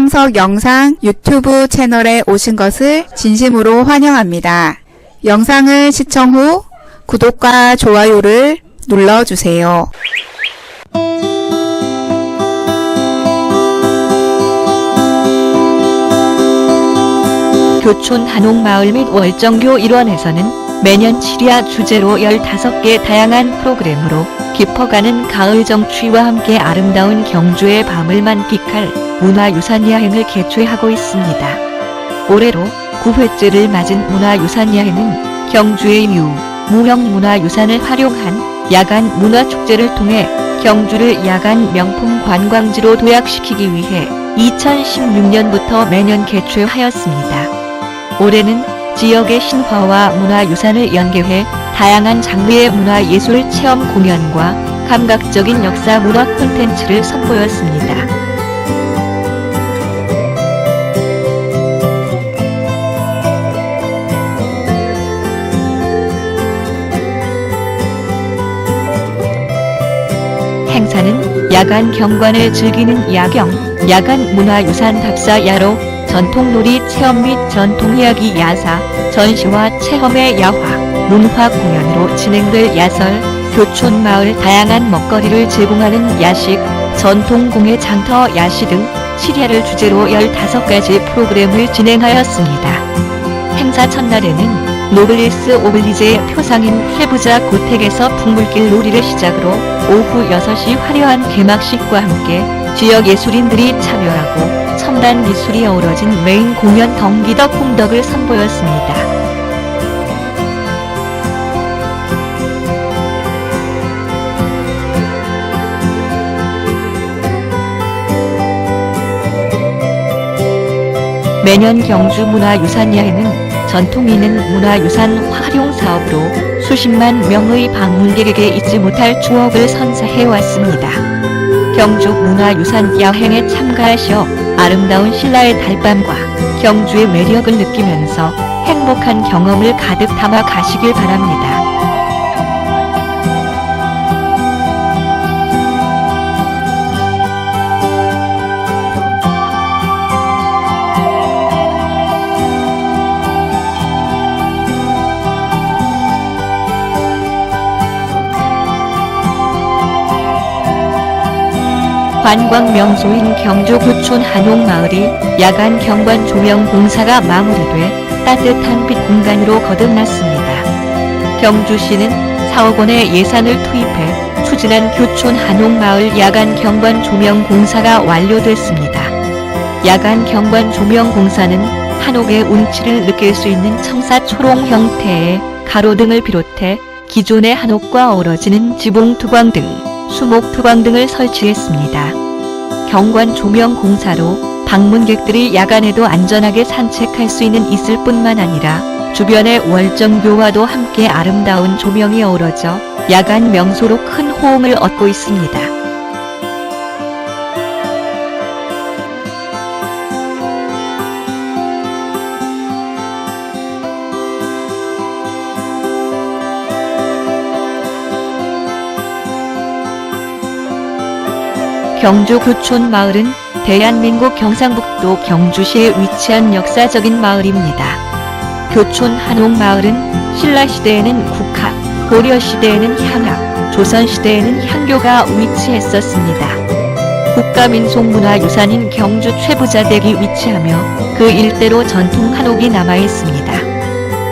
금강석 영상 유튜브 채널에 오신 것을 진심으로 환영합니다. 영상을 시청 후 구독과 좋아요를 눌러주세요. 교촌 한옥마을 및 월정교 일원에서는 매년 7야 주제로 15개 다양한 프로그램으로 깊어가는 가을 정취와 함께 아름다운 경주의 밤을 만끽할 문화유산 여행을 개최하고 있습니다. 올해로 9회째를 맞은 문화유산 여행은 경주의 유, 무형 문화유산을 활용한 야간 문화축제를 통해 경주를 야간 명품 관광지로 도약시키기 위해 2016년부터 매년 개최하였습니다. 올해는 지역의 신화와 문화유산을 연계해 다양한 장르의 문화예술 체험 공연과 감각적인 역사 문화 콘텐츠를 선보였습니다. 행사는 야간 경관을 즐기는 야경, 야간 문화유산 답사야로 전통놀이 체험 및 전통이야기 야사, 전시와 체험의 야화, 문화 공연으로 진행될 야설, 교촌 마을 다양한 먹거리를 제공하는 야식, 전통공예 장터 야시 등 7야를 주제로 15가지 프로그램을 진행하였습니다. 행사 첫날에는 노블리스 오블리제의 표상인 회부자 고택에서 풍물길 놀이를 시작으로 오후 6시 화려한 개막식과 함께 지역 예술인들이 참여하고 첨단 기술이 어우러진 메인 공연 덩기덕 홍덕을 선보였습니다. 매년 경주 문화유산야에는 전통 있는 문화유산 활용 사업으로 수십만 명의 방문객에게 잊지 못할 추억을 선사해 왔습니다. 경주 문화유산 야행에 참가하시어 아름다운 신라의 달밤과 경주의 매력을 느끼면서 행복한 경험을 가득 담아 가시길 바랍니다. 관광 명소인 경주 구촌 한옥마을이 야간 경관 조명 공사가 마무리돼 따뜻한 빛 공간으로 거듭났습니다. 경주시는 4억 원의 예산을 투입해 추진한 교촌 한옥마을 야간 경관 조명 공사가 완료됐습니다. 야간 경관 조명 공사는 한옥의 운치를 느낄 수 있는 청사 초롱 형태의 가로등을 비롯해 기존의 한옥과 어우러지는 지붕 투광 등 수목 투광 등을 설치했습니다. 경관 조명 공사로 방문객들이 야간에도 안전하게 산책할 수 있는 있을 뿐만 아니라 주변의 월정교와도 함께 아름다운 조명이 어우러져 야간 명소로 큰 호응을 얻고 있습니다. 경주 구촌 마을은 대한민국 경상북도 경주시에 위치한 역사적인 마을입니다. 교촌 한옥 마을은 신라시대에는 국학, 고려시대에는 향학, 조선시대에는 향교가 위치했었습니다. 국가민속문화유산인 경주 최부자댁이 위치하며 그 일대로 전통 한옥이 남아있습니다.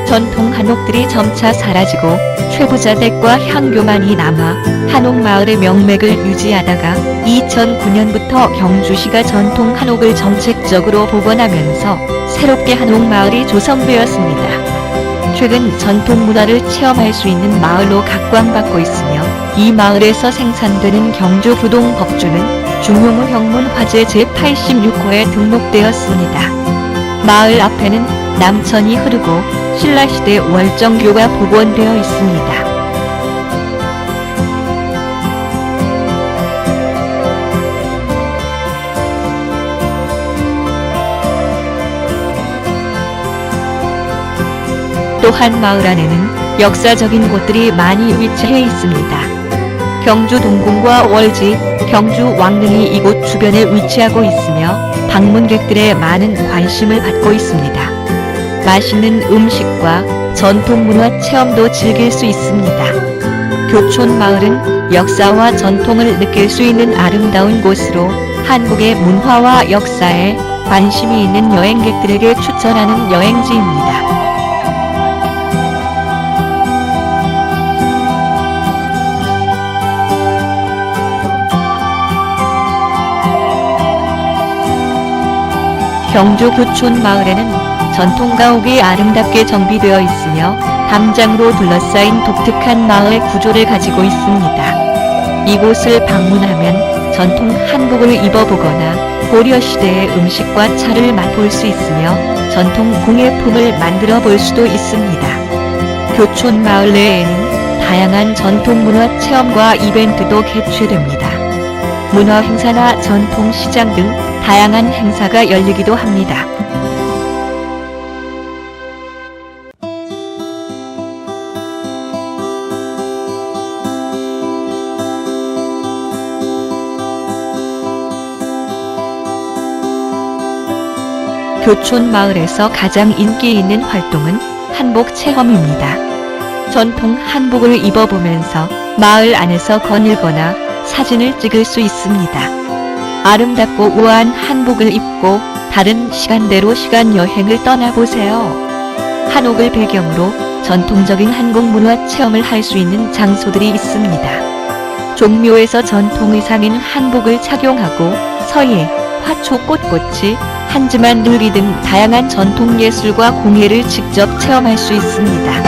전통 한옥들이 점차 사라지고 최부자댁과 향교만이 남아 한옥마을의 명맥을 유지하다가 2009년부터 경주시가 전통 한옥을 정책적으로 복원하면서 새롭게 한옥마을이 조성되었습니다. 최근 전통 문화를 체험할 수 있는 마을로 각광받고 있으며 이 마을에서 생산되는 경주 부동 법주는 중용우 형문 화재 제86호에 등록되었습니다. 마을 앞에는 남천이 흐르고 신라시대 월정교가 복원되어 있습니다. 또한 마을 안에는 역사적인 곳들이 많이 위치해 있습니다. 경주 동궁과 월지, 경주 왕릉이 이곳 주변에 위치하고 있으며 방문객들의 많은 관심을 받고 있습니다. 맛있는 음식과 전통 문화 체험도 즐길 수 있습니다. 교촌 마을은 역사와 전통을 느낄 수 있는 아름다운 곳으로 한국의 문화와 역사에 관심이 있는 여행객들에게 추천하는 여행지입니다. 경주 구촌 마을에는 전통 가옥이 아름답게 정비되어 있으며 담장으로 둘러싸인 독특한 마을 구조를 가지고 있습니다. 이곳을 방문하면 전통 한복을 입어보거나 고려 시대의 음식과 차를 맛볼 수 있으며 전통 공예품을 만들어 볼 수도 있습니다. 교촌 마을 내에는 다양한 전통 문화 체험과 이벤트도 개최됩니다. 문화 행사나 전통 시장 등 다양한 행사가 열리기도 합니다. 교촌 마을에서 가장 인기 있는 활동은 한복 체험입니다. 전통 한복을 입어보면서 마을 안에서 거닐거나 사진을 찍을 수 있습니다. 아름답고 우아한 한복을 입고 다른 시간대로 시간 여행을 떠나보세요. 한옥을 배경으로 전통적인 한국 문화 체험을 할 수 있는 장소들이 있습니다. 종묘에서 전통 의상인 한복을 착용하고 서예, 화초 꽃꽃이, 한지만 늘기 등 다양한 전통 예술과 공예를 직접 체험할 수 있습니다.